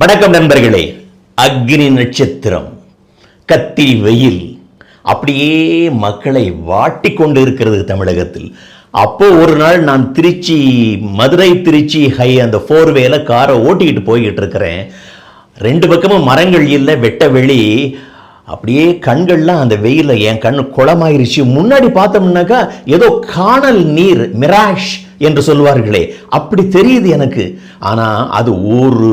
வணக்கம் நண்பர்களே. அக்னி நட்சத்திரம் கத்தி வெயில் அப்படியே மக்களை வாட்டி கொண்டு இருக்கிறது தமிழகத்தில். அப்போ ஒரு நாள் நான் திருச்சி மதுரை திருச்சி ஹை அந்த ஃபோர் வேல காரை ஓட்டிக்கிட்டு போய்கிட்டு இருக்கிறேன். ரெண்டு பக்கமும் மரங்கள் இல்லை வெட்ட வெளி. அப்படியே கண்கள்லாம் அந்த வெயிலில் என் கண் குளமாயிருச்சு. முன்னாடி பார்த்தோம்னாக்கா ஏதோ காணல் நீர் மிராஷ் என்று சொல்வார்களே அப்படி தெரியுது எனக்கு. ஆனால் அது ஒரு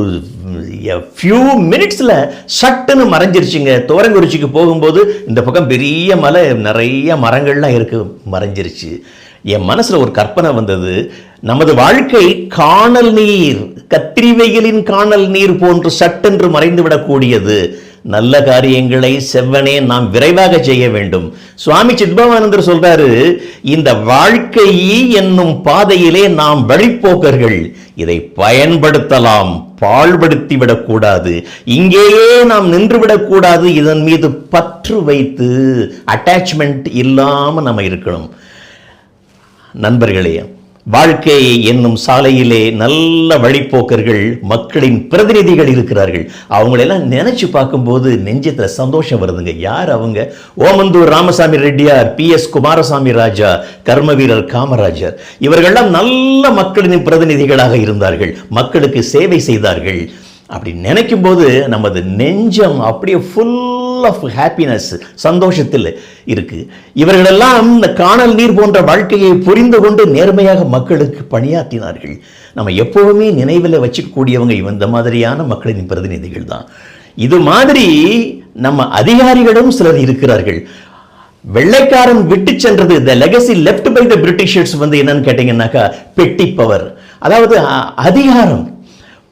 ஃபியூ மினிட்ஸில் சட்டுன்னு மறைஞ்சிருச்சுங்க. தோரங்குறிச்சிக்கு போகும்போது இந்த பக்கம் பெரிய மலை நிறைய மரங்கள்லாம் இருக்கு மறைஞ்சிருச்சு. என் மனசில் ஒரு கற்பனை வந்தது. நமது வாழ்க்கை காணல் நீர் கத்திரி வெயிலின் காணல் நீர் போன்று சட்டென்று மறைந்து விடக்கூடியது நல்ல காரியங்களை செவ்வனே நாம் விரைவாக செய்ய வேண்டும். சுவாமி சித்பவானந்தர் சொல்றாரு இந்த வாழ்க்கை என்னும் பாதையிலே நாம் வழிப்போக்கர்கள். இதை பயன்படுத்தலாம் பாழ்படுத்தி விடக்கூடாது. இங்கேயே நாம் நின்று விடக்கூடாது இதன் மீது பற்று வைத்து அட்டாச்மெண்ட் இல்லாம நம்ம இருக்கணும். நண்பர்களே வாழ்க்கை என்னும் சாலையிலே நல்ல வழிப்போக்கர்கள் மக்களின் பிரதிநிதிகள் இருக்கிறார்கள். அவங்களெல்லாம் நினைச்சு பார்க்கும்போது நெஞ்சத்தில் சந்தோஷம் வருதுங்க. யார் அவங்க? ஓமந்தூர் ராமசாமி ரெட்டியார் பி எஸ் குமாரசாமி ராஜா கர்ம வீரர் காமராஜர். இவர்கள்லாம் நல்ல மக்களின் பிரதிநிதிகளாக இருந்தார்கள். மக்களுக்கு சேவை செய்தார்கள். அப்படி நினைக்கும் போது நமது நெஞ்சம் அப்படியே ஃபுல் ஃபுல் ஆஃப் ஹாப்பினஸ் சந்தோஷத்தில் இருக்குது இவர்களெல்லாம் இந்த காணல் நீர் போன்ற வாழ்க்கையை புரிந்து கொண்டு நேர்மையாக மக்களுக்கு பணியாற்றினார்கள். நம்ம எப்போவுமே நினைவில் வச்சுக்கக்கூடியவங்க இந்த மாதிரியான மக்களின் பிரதிநிதிகள் தான். இது மாதிரி நம்ம அதிகாரிகளும் சிலர் இருக்கிறார்கள். வெள்ளைக்காரன் விட்டு சென்றது the legacy left by the Britishers வந்து என்னன்னு கேட்டிங்கன்னாக்கா பெட்டி பவர் அதாவது அதிகாரம்.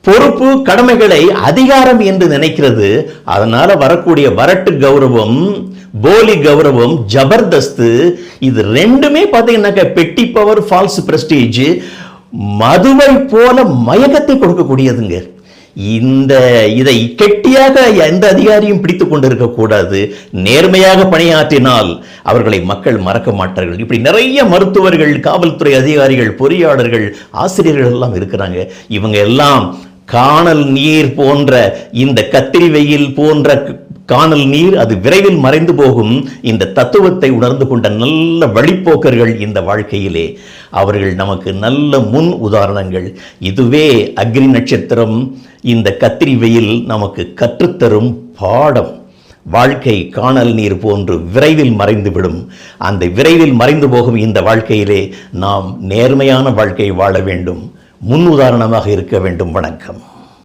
பொறுப்பு கடமைகளை அதிகாரம் என்று நினைக்கிறது. அதனால வரக்கூடிய வரட்டு கௌரவம் போலி கௌரவம் ஜபர்தஸ்து இது ரெண்டுமே பார்த்தீங்கன்னாக்க பெட்டி பவர் ஃபால்ஸ் பிரஸ்டீஜ் மதுவை போல மயக்கத்தை கொடுக்கக்கூடியதுங்க. இந்த இதை கெட்டியாக எந்த அதிகாரியும் பிடித்து கொண்டிருக்க கூடாது. நேர்மையாக பணியாற்றினால் அவர்களை மக்கள் மறக்க மாட்டார்கள். இப்படி நிறைய மருத்துவர்கள் காவல்துறை அதிகாரிகள் பொறியாளர்கள் ஆசிரியர்கள் எல்லாம் இருக்கிறாங்க. இவங்க எல்லாம் காணல் நீர் போன்ற இந்த கத்திரி வெயில் போன்ற காணல் நீர் அது விரைவில் மறைந்து போகும். இந்த தத்துவத்தை உணர்ந்து கொண்ட நல்ல வழிப்போக்கர்கள் இந்த வாழ்க்கையிலே. அவர்கள் நமக்கு நல்ல முன் உதாரணங்கள். இதுவே அக்னி நட்சத்திரம் இந்த கத்திரி வெயில் நமக்கு கற்றுத்தரும் பாடம். வாழ்க்கை காணல் நீர் போன்று விரைவில் மறைந்துவிடும். அந்த விரைவில் மறைந்து போகும் இந்த வாழ்க்கையிலே நாம் நேர்மையான வாழ்க்கை வாழ வேண்டும். முன் உதாரணமாக இருக்க வேண்டும். வணக்கம்.